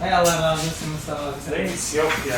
Hay Allah razı olsun Mustafa abi. Reis yok ya.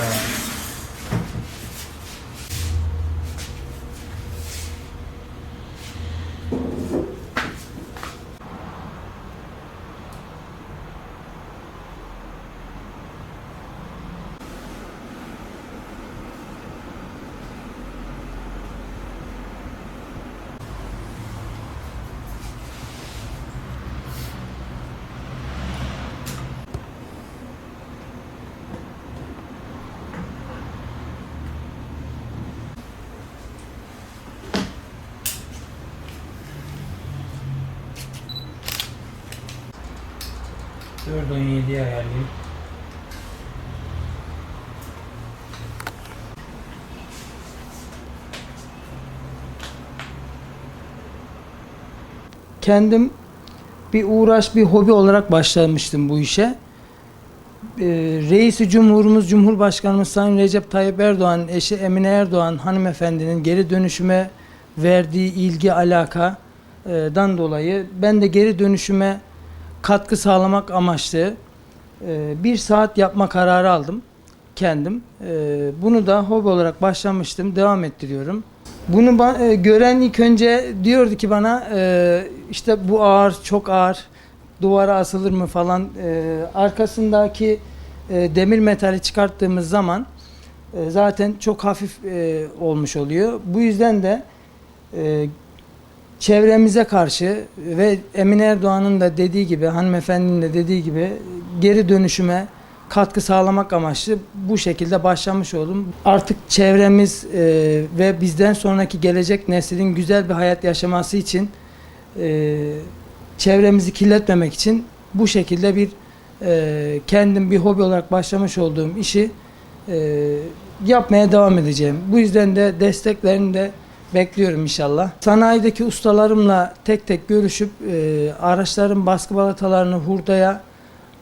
Dört on yediye ayarlayayım. Kendim bir uğraş, bir hobi olarak başlamıştım bu işe. Ee, Reisi Cumhurumuz, Cumhurbaşkanımız Sayın Recep Tayyip Erdoğan, eşi Emine Erdoğan hanımefendinin geri dönüşüme verdiği ilgi, alakadan dolayı ben de geri dönüşüme katkı sağlamak amaçlı e, bir saat yapma kararı aldım kendim. E, Bunu da hobi olarak başlamıştım, devam ettiriyorum. Bunu e, gören ilk önce diyordu ki bana işte bu ağır, çok ağır, duvara asılır mı falan. Arkasındaki demir metali çıkarttığımız zaman zaten çok hafif olmuş oluyor. Bu yüzden de çevremize karşı ve Emine Erdoğan'ın da dediği gibi, hanımefendinin de dediği gibi geri dönüşüme katkı sağlamak amaçlı bu şekilde başlamış oldum. Artık çevremiz e, ve bizden sonraki gelecek neslin güzel bir hayat yaşaması için e, çevremizi kirletmemek için bu şekilde bir e, kendim bir hobi olarak başlamış olduğum işi e, yapmaya devam edeceğim. Bu yüzden de desteklerini de bekliyorum inşallah. Sanayideki ustalarımla tek tek görüşüp e, araçların baskı balatalarını hurdaya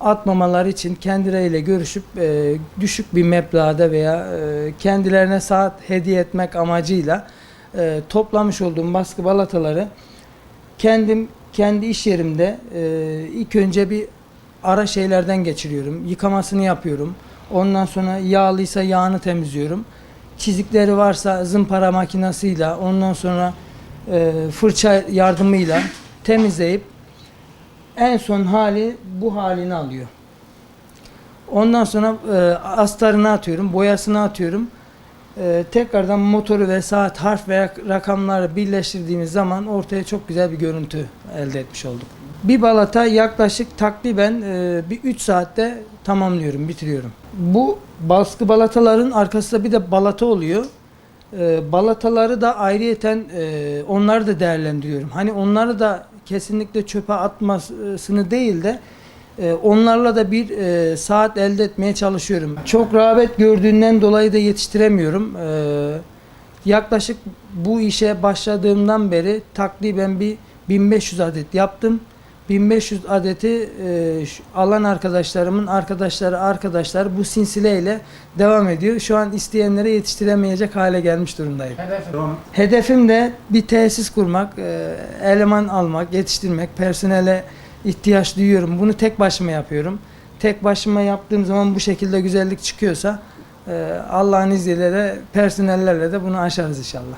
atmamaları için kendileriyle görüşüp e, düşük bir meblağda veya e, kendilerine saat hediye etmek amacıyla e, toplamış olduğum baskı balataları kendim kendi iş yerimde e, ilk önce bir ara şeylerden geçiriyorum. Yıkamasını yapıyorum. Ondan sonra yağlıysa yağını temizliyorum. Çizikleri varsa zımpara makinesiyle ondan sonra e, fırça yardımıyla temizleyip en son hali bu halini alıyor. Ondan sonra e, astarını atıyorum, boyasını atıyorum. E, tekrardan motoru ve saat, harf veya rakamları birleştirdiğimiz zaman ortaya çok güzel bir görüntü elde etmiş olduk. Bir balata yaklaşık takriben e, bir 3 saatte tamamlıyorum, bitiriyorum. Bu baskı balataların arkasında bir de balata oluyor. E, balataları da ayrıyeten e, onları da değerlendiriyorum. Hani onları da kesinlikle çöpe atmasını değil de e, onlarla da bir e, saat elde etmeye çalışıyorum. Çok rağbet gördüğünden dolayı da yetiştiremiyorum. E, yaklaşık bu işe başladığımdan beri takriben bir 1500 adet yaptım. 1500 adeti e, alan arkadaşlarımın arkadaşları arkadaşlar bu sinsileyle devam ediyor. Şu an isteyenlere yetiştiremeyecek hale gelmiş durumdayım. Tamam. Hedefim de bir tesis kurmak, e, eleman almak, yetiştirmek, personele ihtiyaç duyuyorum. Bunu tek başıma yapıyorum. Tek başıma yaptığım zaman bu şekilde güzellik çıkıyorsa e, Allah'ın izniyle de personellerle de bunu aşarız inşallah.